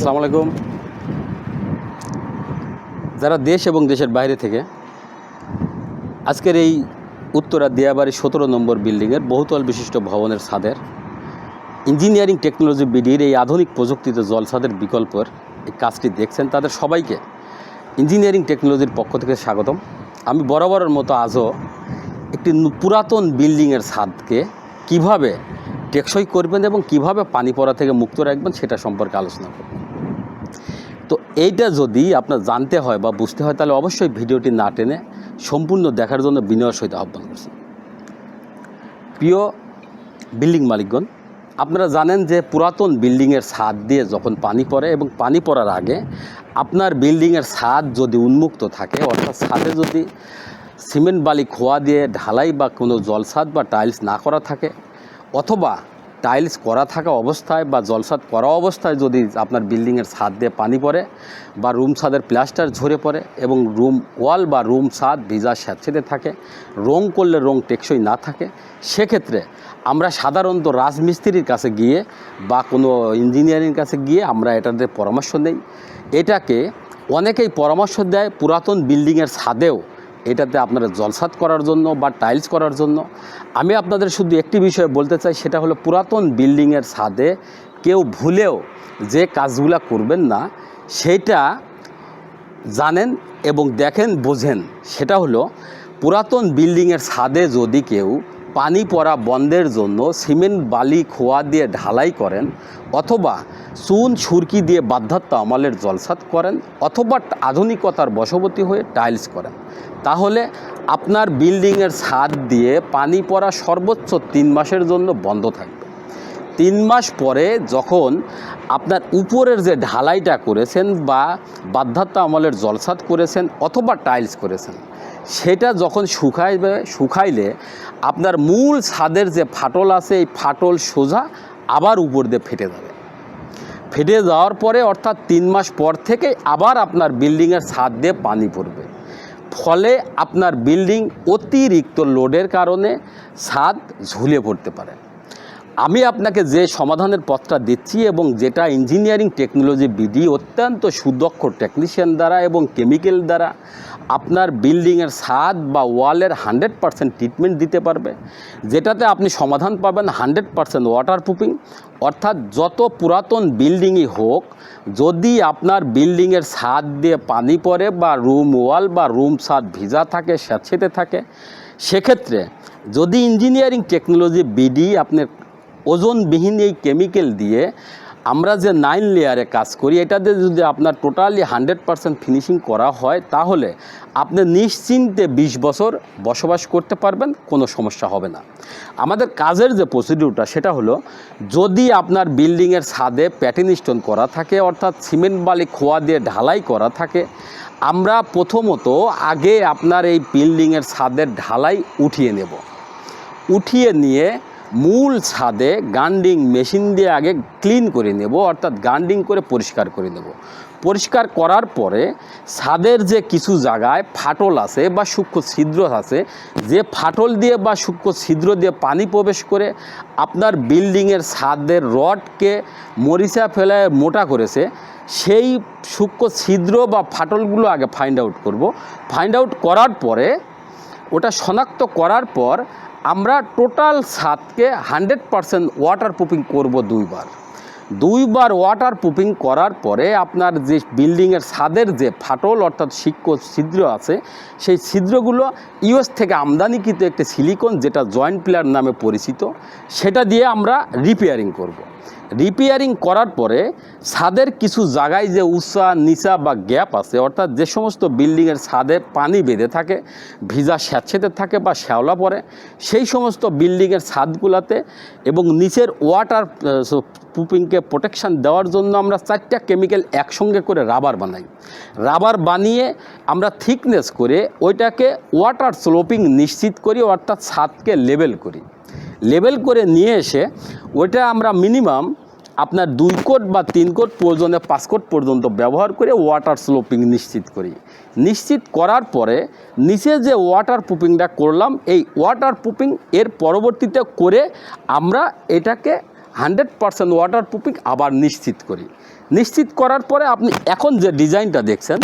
আসসালামু আলাইকুম। যারা দেশ এবং দেশের বাইরে থেকে, আজকের এই উত্তরা দিয়াবাড়ি সতেরো নম্বর বিল্ডিংয়ের বহুতল বিশিষ্ট ভবনের ছাদের, ইঞ্জিনিয়ারিং টেকনোলজি বিডির এই আধুনিক প্রযুক্তিতে জল ছাদের বিকল্পের এই কাজটি দেখছেন তাদের সবাইকে। ইঞ্জিনিয়ারিং টেকনোলজির পক্ষ থেকে স্বাগতম। আমি বরাবরের মতো আজও একটি পুরাতন বিল্ডিংয়ের ছাদকে কীভাবে টেকসই করবেন এবং কীভাবে পানি পড়া থেকে মুক্ত রাখবেন সেটা সম্পর্কে আলোচনা করব। তো এইটা যদি আপনার জানতে হয় বা বুঝতে হয়, তাহলে অবশ্যই ভিডিওটি না টেনে সম্পূর্ণ দেখার জন্য বিনয়ের সহিত আহ্বান করছি। প্রিয় বিল্ডিং মালিকগণ, আপনারা জানেন যে পুরাতন বিল্ডিংয়ের ছাদ দিয়ে যখন পানি পড়ে এবং পানি পড়ার আগে আপনার বিল্ডিংয়ের ছাদ যদি উন্মুক্ত থাকে, অর্থাৎ ছাদে যদি সিমেন্ট বালি খোয়া দিয়ে ঢালাই বা কোনো জলছাদ বা টাইলস না করা থাকে, অথবা টাইলস করা থাকা অবস্থায় বা জলসাদ করা অবস্থায় যদি আপনার বিল্ডিংয়ের ছাদ দিয়ে পানি পড়ে বা রুম ছাদের প্লাস্টার ঝরে পড়ে এবং রুম ওয়াল বা রুম ছাদ ভিজা স্যাঁতসেঁতে থাকে, রং করলে রং টেকসই না থাকে, সেক্ষেত্রে আমরা সাধারণত রাজমিস্ত্রির কাছে গিয়ে বা কোনো ইঞ্জিনিয়ারিং কাছে গিয়ে আমরা এটাতে পরামর্শ নেই। এটাকে অনেকেই পরামর্শ দেয় পুরাতন বিল্ডিংয়ের ছাদেও এটাতে আপনারা জলসাত করার জন্য বা টাইলস করার জন্য। আমি আপনাদের শুধু একটি বিষয়ে বলতে চাই, সেটা হলো পুরাতন বিল্ডিংয়ের ছাদে কেউ ভুলেও যে কাজগুলা করবেন না, সেটা জানেন এবং দেখেন, বোঝেন। সেটা হলো পুরাতন বিল্ডিংয়ের ছাদে যদি কেউ পানি পড়া বন্ধের জন্য সিমেন্ট বালি খোয়া দিয়ে ঢালাই করেন অথবা চুন সুরকি দিয়ে বাধ্যাত্ম আমলের জলসাত করেন অথবা আধুনিকতার বশবর্তী হয়ে টাইলস করেন। তাহলে আপনার বিল্ডিংয়ের ছাদ দিয়ে পানি পড়া সর্বোচ্চ তিন মাসের জন্য বন্ধ থাকবে। তিন মাস পরে যখন আপনার উপরের যে ঢালাইটা করেছেন বা বাধ্যাত্ম আমলের জলসাত করেছেন অথবা টাইলস করেছেন সেটা যখন শুকাইবে, শুকাইলে আপনার মূল ছাদের যে ফাটল আছে, এই ফাটল সোজা আবার উপর দিয়ে ফেটে যাবে। ফেটে যাওয়ার পরে অর্থাৎ তিন মাস পর থেকে আবার আপনার বিল্ডিংয়ের ছাদ দিয়ে পানি পড়বে। ফলে আপনার বিল্ডিং অতিরিক্ত লোডের কারণে ছাদ ঝুলে পড়তে পারে। আমি আপনাকে যে সমাধানের পথটা দিচ্ছি এবং যেটা ইঞ্জিনিয়ারিং টেকনোলজি বিডি অত্যন্ত সুদক্ষ টেকনিশিয়ান দ্বারা এবং কেমিক্যাল দ্বারা আপনার বিল্ডিংয়ের ছাদ বা ওয়ালের হান্ড্রেড পারসেন্ট ট্রিটমেন্ট দিতে পারবে, যেটাতে আপনি সমাধান পাবেন হান্ড্রেড পারসেন্ট ওয়াটার প্রুফিং অর্থাৎ যত পুরাতন বিল্ডিংই হোক, যদি আপনার বিল্ডিংয়ের ছাদ দিয়ে পানি পড়ে বা রুম ওয়াল বা রুম ছাদ ভিজা থাকে, স্যাঁতসেঁতে থাকে, সেক্ষেত্রে যদি ইঞ্জিনিয়ারিং টেকনোলজি বিডি আপনার ওজনবিহীন এই কেমিক্যাল দিয়ে আমরা যে নাইন লেয়ারে কাজ করি এটাতে যদি আপনার টোটালি হান্ড্রেড পারসেন্ট ফিনিশিং করা হয়, তাহলে আপনি নিশ্চিন্তে বিশ বছর বসবাস করতে পারবেন, কোনো সমস্যা হবে না। আমাদের কাজের যে প্রসিডিউরটা সেটা হলো যদি আপনার বিল্ডিংয়ের ছাদে প্যাটিন স্টোন করা থাকে, অর্থাৎ সিমেন্ট বালি খোয়া দিয়ে ঢালাই করা থাকে, আমরা প্রথমত আগে আপনার এই বিল্ডিংয়ের ছাদের ঢালাই উঠিয়ে নেব। উঠিয়ে নিয়ে মূল ছাদে গান্ডিং মেশিন দিয়ে আগে ক্লিন করে নেব, অর্থাৎ গান্ডিং করে পরিষ্কার করে নেব। পরিষ্কার করার পরে ছাদের যে কিছু জায়গায় ফাটল আছে বা সূক্ষ্ম ছিদ্র আছে, যে ফাটল দিয়ে বা সূক্ষ্ম ছিদ্র দিয়ে পানি প্রবেশ করে আপনার বিল্ডিংয়ের ছাদের রডকে মরিচা ফেলায় মোটা করেছে, সেই সূক্ষ্ম ছিদ্র বা ফাটলগুলো আগে ফাইন্ড আউট করব। ফাইন্ড আউট করার পরে, ওটা শনাক্ত করার পর আমরা টোটাল ছাদকে হান্ড্রেড পারসেন্ট ওয়াটার প্রুফিং করব দুইবার দুইবার ওয়াটার প্রুফিং করার পরে আপনার যে বিল্ডিংয়ের ছাদের যে ফাটল, অর্থাৎ শিক্ষ ছিদ্র আছে, সেই ছিদ্রগুলো ইউএস থেকে আমদানিকৃত একটি সিলিকন যেটা জয়েন্ট প্লেয়ার নামে পরিচিত, সেটা দিয়ে আমরা রিপেয়ারিং করব। রিপেয়ারিং করার পরে ছাদের কিছু জায়গায় যে উঁচা, নিচা বা গ্যাপ আছে, অর্থাৎ যে সমস্ত বিল্ডিংয়ের ছাদে পানি বেঁধে থাকে, ভিজা স্যাঁতসেঁতে থাকে বা শ্যাওলা পড়ে, সেই সমস্ত বিল্ডিংয়ের ছাদগুলোতে এবং নিচের ওয়াটার প্রুফিংকে প্রোটেকশান দেওয়ার জন্য আমরা চারটা কেমিক্যাল একসঙ্গে করে রাবার বানাই। রাবার বানিয়ে আমরা থিকনেস করে ওইটাকে ওয়াটার স্লোপিং নিশ্চিত করি, অর্থাৎ ছাদকে লেবেল করি। লেবেল করে নিয়ে এসে ওইটা আমরা মিনিমাম আপনার দুই কোট বা তিন কোট পর্যন্ত পাঁচ কোট পর্যন্ত ব্যবহার করে ওয়াটার স্লোপিং নিশ্চিত করি। নিশ্চিত করার পরে নিচে যে ওয়াটার প্রুফিংটা করলাম, এই ওয়াটার প্রুফিং এর পরবর্তীতে করে আমরা এটাকে হান্ড্রেড পারসেন্ট ওয়াটার প্রুফিং আবার নিশ্চিত করি। নিশ্চিত করার পরে আপনি এখন যে ডিজাইনটা দেখছেন,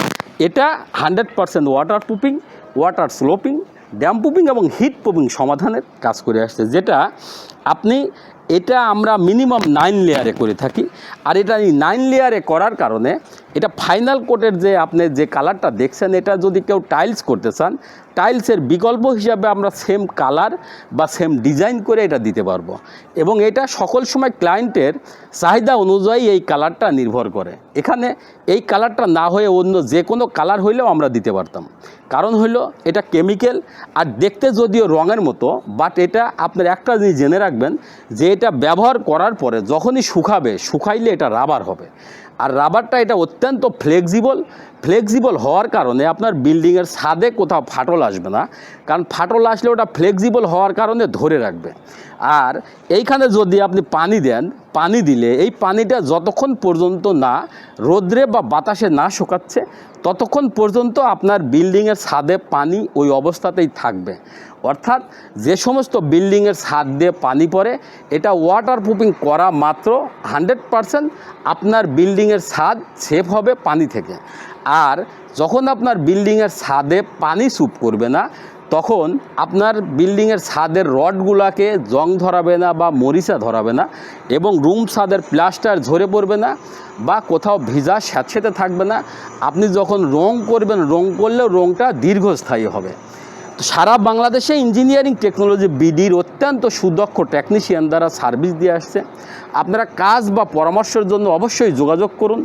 এটা hundred percent water proofing water sloping damp পুপিং এবং হিট পুপিং সমাধানের কাজ করে আসছে যেটা আপনি এটা আমরা মিনিমাম নাইন লেয়ারে করে থাকি। আর এটা এই নাইন লেয়ারে করার কারণে এটা ফাইনাল কোটের যে আপনি যে কালারটা দেখছেন, এটা যদি কেউ টাইলস করতে চান টাইলসের বিকল্প হিসাবে আমরা সেম কালার বা সেম ডিজাইন করে এটা দিতে পারব। এবং এটা সকল সময় ক্লায়েন্টের চাহিদা অনুযায়ী এই কালারটা নির্ভর করে। এখানে এই কালারটা না হয়ে অন্য যে কোনো কালার হইলেও আমরা দিতে পারতাম। কারণ হলো এটা কেমিক্যাল আর দেখতে যদিও রঙের মতো বাট এটা আপনার একটা জিনিস জেনে রাখবেন যে এটা ব্যবহার করার পরে যখনই শুকাবে, শুকাইলে এটা রাবার হবে। আর রাবারটা এটা অত্যন্ত ফ্লেক্সিবল ফ্লেক্সিবল হওয়ার কারণে আপনার বিল্ডিংয়ের ছাদে কোথাও ফাটল আসবে না। কারণ ফাটল আসলে ওটা ফ্লেক্সিবল হওয়ার কারণে ধরে রাখবে। আর এইখানে যদি আপনি পানি দেন, পানি দিলে এই পানিটা যতক্ষণ পর্যন্ত না রোদ্রে বা বাতাসে না শুকাচ্ছে, ততক্ষণ পর্যন্ত আপনার বিল্ডিংয়ের ছাদে পানি ওই অবস্থাতেই থাকবে। অর্থাৎ যে সমস্ত বিল্ডিংয়ের ছাদ দিয়ে পানি পড়ে, এটা ওয়াটার প্রুফিং করা মাত্র হান্ড্রেড পারসেন্ট আপনার বিল্ডিংয়ের ছাদ সেফ হবে পানি থেকে। আর যখন আপনার বিল্ডিংয়ের ছাদে পানি স্যুপ করবে না, তখন আপনার বিল্ডিংয়ের ছাদের রডগুলাকে জং ধরাবে না বা মরিচা ধরাবে না এবং রুম ছাদের প্লাস্টার ঝরে পড়বে না বা কোথাও ভিজা স্যাঁতসেঁতে থাকবে না। আপনি যখন রং করবেন, রং করলেও রংটা দীর্ঘস্থায়ী হবে। তো সারা বাংলাদেশে ইঞ্জিনিয়ারিং টেকনোলজি বিডির অত্যন্ত সুদক্ষ টেকনিশিয়ান দ্বারা সার্ভিস দিয়ে আসছে। আপনারা কাজ বা পরামর্শের জন্য অবশ্যই যোগাযোগ করুন।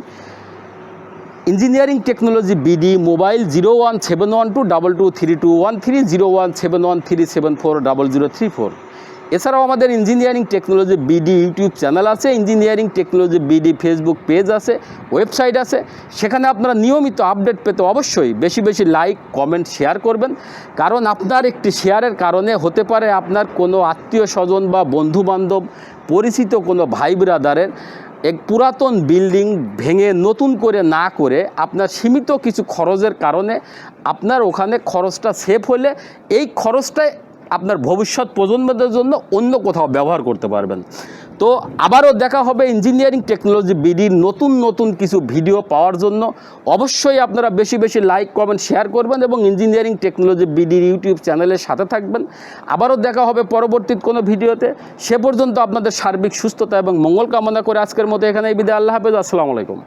Engineering technology BD, mobile zero one seven one two double two three two one three zero one seven one three seven four double zero three four. এছাড়াও আমাদের engineering technology BD YouTube channel আছে, engineering technology BD Facebook page আছে, website আছে। সেখানে আপনারা নিয়মিত update পেতে অবশ্যই বেশি বেশি লাইক, কমেন্ট, শেয়ার করবেন। কারণ আপনার একটি শেয়ারের কারণে হতে পারে আপনার কোনো আত্মীয় স্বজন বা বন্ধু বান্ধব পরিচিত কোনো ভাই ব্রাদারের এক পুরাতন বিল্ডিং ভেঙে নতুন করে না করে আপনার সীমিত কিছু খরচের কারণে আপনার ওখানে খরচটা সেফ হলে এই খরচটাই আপনার ভবিষ্যৎ প্রজন্মদের জন্য অন্য কোথাও ব্যবহার করতে পারবেন। তো আবারও দেখা হবে ইঞ্জিনিয়ারিং টেকনোলজি বিডির নতুন নতুন কিছু ভিডিও পাওয়ার জন্য। অবশ্যই আপনারা বেশি বেশি লাইক কমেন্ট শেয়ার করবেন এবং ইঞ্জিনিয়ারিং টেকনোলজি বিডির ইউটিউব চ্যানেলের সাথে থাকবেন। আবারও দেখা হবে পরবর্তী কোনো ভিডিওতে। সে পর্যন্ত আপনাদের সার্বিক সুস্থতা এবং মঙ্গল কামনা করে আজকের মতো এখানে বিদায়। আল্লাহ হাফেজ। আসসালামু আলাইকুম।